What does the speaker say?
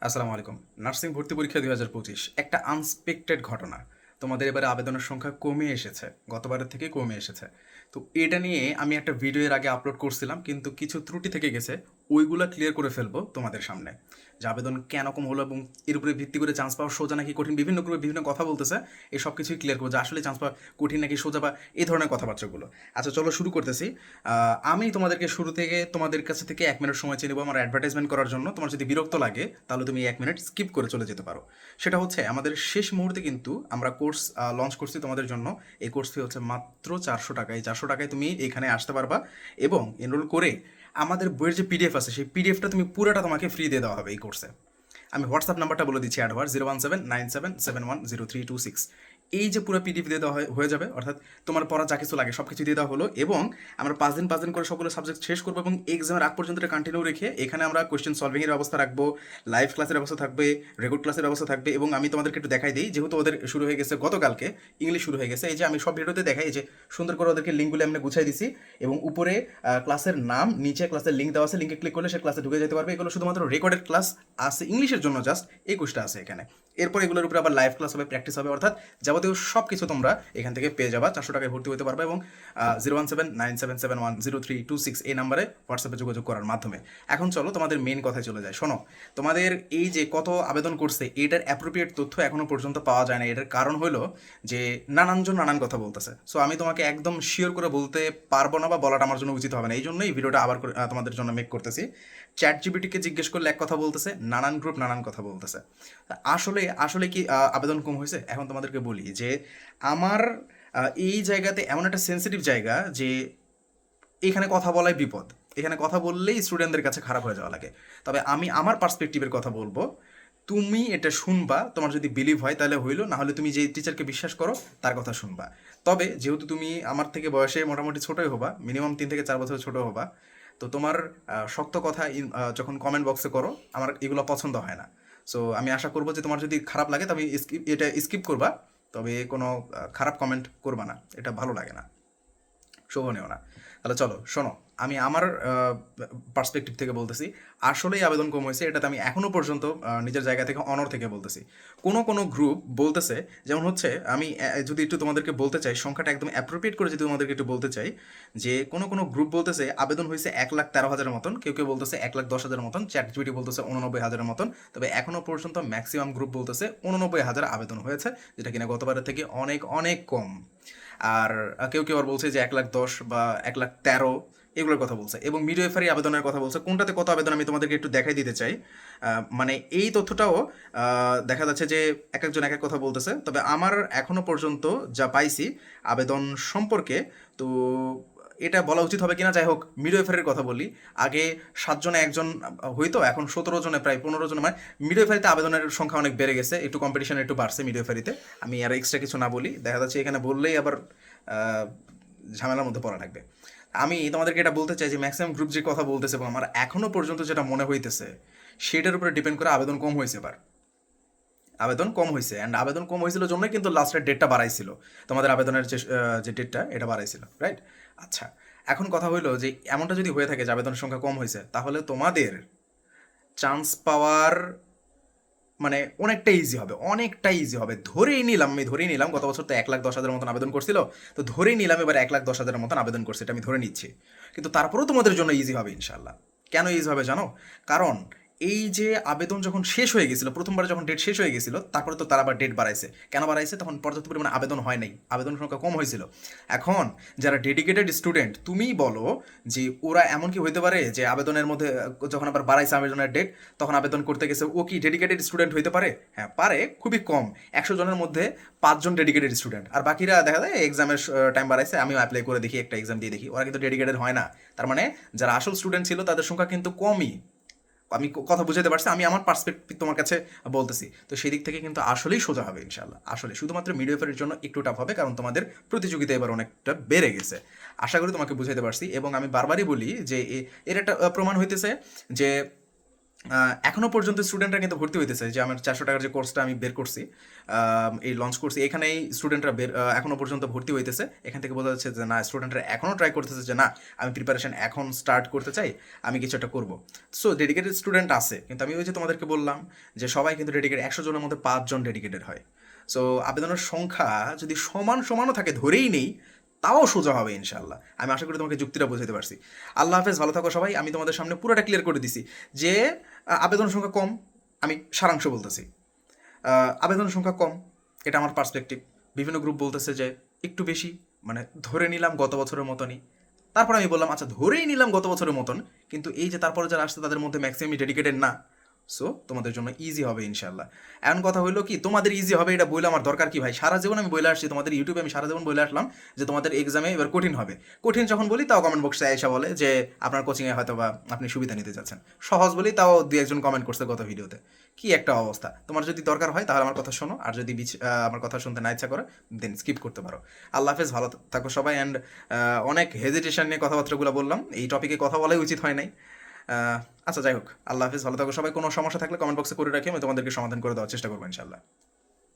আসসালামু আলাইকুম। নার্সিং ভর্তি পরীক্ষা দুই পঁচিশ। একটা আনস্পেক্টেড ঘটনা। তোমাদের এবারে আবেদনের সংখ্যা কমে এসেছে, গতবারের থেকে কমে এসেছে। তো এটা নিয়ে আমি একটা ভিডিও এর আগে আপলোড করছিলাম, কিন্তু কিছু ত্রুটি থেকে গেছে, ওইগুলো ক্লিয়ার করে ফেলব তোমাদের সামনে। যে আবেদন কেন কম হলো এবং এর উপরে ভিত্তি করে চান্স পাওয়া সোজা নাকি কঠিন, বিভিন্ন গ্রুপে বিভিন্ন কথা বলতেছে, এই সব কিছুই ক্লিয়ার করব যে আসলে চান্স পাওয়া কঠিন নাকি সোজা বা এই ধরনের কথাবার্তাগুলো। আচ্ছা চলো শুরু করতেছি। আমি তোমাদেরকে শুরু থেকে, তোমাদের কাছে থেকে এক মিনিট সময় চেয়ে নেব আমার অ্যাডভার্টাইজমেন্ট করার জন্য। তোমার যদি বিরক্ত লাগে, তাহলে তুমি এক মিনিট স্কিপ করে চলে যেতে পারো। সেটা হচ্ছে, আমাদের শেষ মুহূর্তে কিন্তু আমরা কোর্স লঞ্চ করছি তোমাদের জন্য। এই কোর্স ফি হচ্ছে মাত্র চারশো টাকা চারশো টাকায় তুমি এখানে আসতে পারবা এবং এনরোল করে আমাদের বইয়ের যে পিডিএফ আছে, সেই পিডিএফটা তুমি পুরোটা তোমাকে ফ্রি দিয়ে দেওয়া হবে এই কোর্সে আমি হোয়াটসঅ্যাপ নাম্বারটা বলে দিচ্ছি অ্যাডভার zero one seven nine seven seven one zero three two six এই যে পুরো পিডিএফ দিয়ে দেওয়া হয়ে যাবে, অর্থাৎ তোমার পড়া যা কিছু লাগে সব কিছু দিয়ে দেওয়া হলো, এবং আমরা পাঁচ দিন পাঁচ দিন করে সবগুলো সাবজেক্ট শেষ করব এবং এক্সামের আগ পর্যন্ত কন্টিনিউ রেখে এখানে আমরা কোয়েশ্চেন সলভিংয়ের ব্যবস্থা রাখব লাইভ ক্লাসের ব্যবস্থা থাকবে রেকর্ড ক্লাসের ব্যবস্থা থাকবে, এবং আমি তোমাদেরকে একটু দেখাই দিই, যেহেতু ওদের শুরু হয়ে গেছে গতকালকে ইংলিশ শুরু হয়ে গেছে, এই যে আমি সব ভিডিওতে দেখাই যে সুন্দর করে ওদেরকে লিঙ্কগুলো আমি গুছাই দিছি, এবং উপরে ক্লাসের নাম, নিচে ক্লাসের লিঙ্ক দেওয়া আছে লিঙ্কে ক্লিক করলে সে ক্লাসে ঢুকে যেতে পারবে, এগুলো শুধুমাত্র রেকর্ডেড ক্লাস আছে ইংলিশের জন্য জাস্ট এই কোর্সটা আছে এখানে। এরপর এগুলোর উপরে আবার লাইভ ক্লাস হবে প্র্যাকটিস হবে, অর্থাৎ যাবতীয় সব কিছু তোমরা এখান থেকে পেয়ে যাবা। চারশো টাকায় ভর্তি হতে পারবে এবং zero one seven nine seven seven one zero three two six এই নাম্বারে হোয়াটসঅ্যাপে যোগাযোগ করার মাধ্যমে। এখন চলো তোমাদের মেন কথায় চলে যায় শোনো, তোমাদের এই যে কত আবেদন করছে, এটার অ্যাপ্রোপ্রিয়েট তথ্য এখনও পর্যন্ত পাওয়া যায় না। এটার কারণ হলো যে নানানজন নানান কথা বলতেছে। সো আমি তোমাকে একদম শিওর করে বলতে পারব না বা বলাটা আমার জন্য উচিত হবে না। এই জন্যই ভিডিওটা আবার তোমাদের জন্য মেক করতেছি। চ্যাট জিবিটিকে জিজ্ঞেস করলে এক কথা বলতেছে, নানান গ্রুপ নানান কথা বলতেছে। আসলে আসলে কি আবেদন কম হয়েছে? এখন তোমাদেরকে বলি। যে আমার এই জায়গাতে এমন একটা সেন্সিটিভ জায়গা যে এখানে কথা বলাই বিপদ। এখানে কথা বললেই স্টুডেন্টদের কাছে খারাপ হয়ে যাওয়া লাগে। তবে আমি আমার পার্সপেক্টিভের কথা বলব। তুমি এটা শুনবা, তোমার যদি বিলিভ হয় তাহলে হইল না হলে তুমি যে টিচারকে বিশ্বাস করো, তার কথা শুনবা। তবে যেহেতু তুমি আমার থেকে বয়সে মোটামুটি ছোটোই হবা মিনিমাম তিন থেকে চার বছর ছোটো হবা, তো তোমার শক্ত কথা যখন কমেন্ট বক্সে করো, আমার এগুলো পছন্দ হয় না। সো আমি আশা করব যে তোমার যদি খারাপ লাগে, তবে এটা স্কিপ করবা। তবে কোনো খারাপ কমেন্ট করবা না, এটা ভালো লাগে না। শোভনীয় না। তাহলে চলো, শোনো। আমি আমার পার্সপেক্টিভ থেকে বলতেছি। আসলেই আবেদন কম হয়েছে, এটাতে আমি এখনও পর্যন্ত নিজের জায়গা থেকে অনর থেকে বলতেছি। কোনো কোনো গ্রুপ বলতেছে, যেমন হচ্ছে, আমি যদি একটু তোমাদেরকে বলতে চাই, সংখ্যাটা একদম অ্যাপ্রোপ্রিয়েট করে যদি তোমাদেরকে একটু বলতে চাই, যে কোনো কোনো গ্রুপ বলতেছে, আবেদন হয়েছে এক লাখ তেরো হাজারের মতন, কেউ কেউ বলতেছে এক লাখ দশ হাজারের মতন চ্যাট জিবিটি বলতেছে উননব্বই হাজারের মতন, তবে এখনও পর্যন্ত ম্যাক্সিমাম গ্রুপ বলতেছে উননব্বই হাজার আবেদন হয়েছে, যেটা কিনা গতবারের থেকে অনেক অনেক কম। আর, কেউ কেউ আর বলছে যে এক লাখ দশ বা এক লাখ তেরো এগুলোর কথা বলছে। এবং মিডওয়েফারি আবেদনের কথা বলছে। কোনটাতে কত আবেদন আমি তোমাদেরকে একটু দেখাই দিতে চাই। মানে এই তথ্যটাও দেখা যাচ্ছে যে এক একজন এক এক কথা বলতেছে। তবে আমার এখনও পর্যন্ত যা পাইছি আবেদন সম্পর্কে, তো এটা বলা উচিত হবে কিনা, যাই হোক মিডওয়েফারের কথা বলি। আগে সাতজনে একজন হইতো, এখন সতেরো জনে, প্রায় পনেরো জনে। মানে মিডওয়েফারিতে আবেদনের সংখ্যা অনেক বেড়ে গেছে। একটু কম্পিটিশন একটু বাড়ছে মিডওয়েফারিতে আমি আর এক্সট্রা কিছু না বলি। দেখা যাচ্ছে এখানে বললেই আবার ঝামেলার মধ্যে পড়া লাগবে। আমি তোমাদেরকে এটা বলতে চাই যে ম্যাক্সিমাম গ্রুপ যে কথা বলতেছে আমার এখনও পর্যন্ত যেটা মনে হইতেছে, সেটার উপরে ডিপেন্ড করে আবেদন কম হয়েছে এবার। আবেদন কম হয়েছে অ্যান্ড আবেদন কম হয়েছিল জন্যই কিন্তু লাস্টের ডেটটা বাড়াইছিল। তোমাদের আবেদনের যে যে ডেটটা এটা বাড়াইছিল রাইট আচ্ছা এখন কথা হইল যে এমনটা যদি হয়ে থাকে যে আবেদনের সংখ্যা কম হয়েছে তাহলে তোমাদের চান্স পাওয়ার মানে অনেকটা ইজি হবে, অনেকটা ইজি হবে। ধরেই নিলাম, আমি ধরেই নিলাম, গত বছর তো এক লাখ দশ হাজারের মতন আবেদন করছিল, তো ধরেই নিলাম এবার এক লাখ দশ হাজারের মতন আবেদন করছে, এটা আমি ধরে নিচ্ছি। কিন্তু তারপরেও তোমাদের জন্য ইজি হবে ইনশাল্লাহ কেন ইজি হবে জানো? কারণ এই যে আবেদন যখন শেষ হয়ে গেছিল, প্রথমবার যখন ডেট শেষ হয়ে গেছিল, তারপরে তো তারা আবার ডেট বাড়াইছে। কেন বাড়াইছে? তখন পর্যাপ্ত পরিমাণে আবেদন হয় নাই। আবেদন সংখ্যা কম হয়েছিল। এখন যারা ডেডিকেটেড স্টুডেন্ট তুমি বলো যে ওরা এমন কি হইতে পারে যে আবেদনের মধ্যে, যখন আবার বাড়াইছে আবেদনের ডেট তখন আবেদন করতে গেছে, ও কি ডেডিকেটেড স্টুডেন্ট হইতে পারে? হ্যাঁ পারে, খুবই কম। একশো জনের মধ্যে পাঁচজন ডেডিকেটেড স্টুডেন্ট আর বাকিরা দেখা যায় এক্সামের টাইম বাড়াইছে, আমিও অ্যাপ্লাই করে দেখি, একটা এক্সাম দিয়ে দেখি। ওরা কিন্তু ডেডিকেটেড হয় না। তার মানে যারা আসল স্টুডেন্ট ছিল, তাদের সংখ্যা কিন্তু কমই। আমি কথা বুঝাতে পারছি, আমি আমার পার্সপেক্টিভ তোমার কাছে বলতেছি। তো সেই দিক থেকে কিন্তু আসলেই সোজা হবে ইনশাল্লাহ আসলে শুধুমাত্র মিডিওফের জন্য একটু টাফ হবে, কারণ তোমাদের প্রতিযোগিতা এবার অনেকটা বেড়ে গেছে। আশা করি তোমাকে বুঝাইতে পারছি এবং আমি বারবারই বলি যে এর একটা প্রমাণ হইতেছে যে আহ, এখনও পর্যন্ত স্টুডেন্টরা কিন্তু ভর্তি হইতেছে। যে আমার চারশো টাকার যে কোর্সটা আমি বের করছি এই লঞ্চ করছি এখানেই স্টুডেন্টরা বের আহ, এখনও পর্যন্ত ভর্তি হইতেছে। এখান থেকে বোঝা যাচ্ছে যে না স্টুডেন্টরা এখনও ট্রাই করতেছে যে না আমি প্রিপারেশন এখন স্টার্ট করতে চাই আমি কিছু একটা করব। সো ডেডিকেটেড স্টুডেন্ট আছে কিন্তু আমি ওই যে তোমাদেরকে বললাম যে সবাই কিন্তু ডেডিকেটেড একশো জনের মধ্যে পাঁচজন ডেডিকেটেড হয়। সো আবেদনের সংখ্যা যদি সমান সমানও থাকে ধরেই নেই তাও সোজা হবে ইনশাল্লাহ আমি আশা করি তোমাকে যুক্তিটা বোঝাতে পারছি। আল্লাহ হাফেজ, ভালো থাকো সবাই। আমি তোমাদের সামনে পুরোটা ক্লিয়ার করে দিছি যে আবেদন সংখ্যা কম, আমি সারাংশ বলতেছি। আবেদন সংখ্যা কম, এটা আমার পার্সপেক্টিভ বিভিন্ন গ্রুপ বলতেছে যে, একটু বেশি মানে ধরে নিলাম গত বছরের মতনই। তারপর আমি বললাম আচ্ছা ধরেই নিলাম গত বছরের মতন। কিন্তু এই যে তারপরে যারা আসছে, তাদের মধ্যে ম্যাক্সিমামই ডেডিকেটেড না। সো তোমাদের জন্য ইজি হবে ইনশাল্লাহ এমন কথা হইল কি, তোমাদের ইজি হবে, এটা বলে আমার দরকার কি ভাই? সারা জীবন আমি বলে আসছি, তোমাদের ইউটিউবে আমি সারা জীবন বলে আসলাম যে তোমাদের এক্সামে এবার কঠিন হবে। কঠিন যখন বলি, তাও কমেন্ট বক্সে এসে বলে যে আপনার কোচিংয়ে হয়তো বা আপনি সুবিধা নিতে চাচ্ছেন সহজ বলি, তাও দু একজন কমেন্ট করছে গত ভিডিওতে কি একটা অবস্থা। তোমার যদি দরকার হয়, তাহলে আমার কথা শোনো। আর যদি আমার কথা শুনতে না ইচ্ছা করে দেন স্কিপ করতে পারো। আল্লাহ হাফেজ, ভালো থাকো সবাই। অ্যান্ড অনেক হেজিটেশন নিয়ে কথাবার্তাগুলো বললাম। এই টপিকে কথা বলাই উচিত হয় নাই। আচ্ছা যাই হোক। আল্লাহ হাফিজ, ভালো থাকো। সবাই কোনো সমস্যা থাকলে কমেন্ট বক্সে করে রাখি, আমি তোমাদেরকে সমাধান করে দেওয়ার চেষ্টা করব ইনশাল্লাহ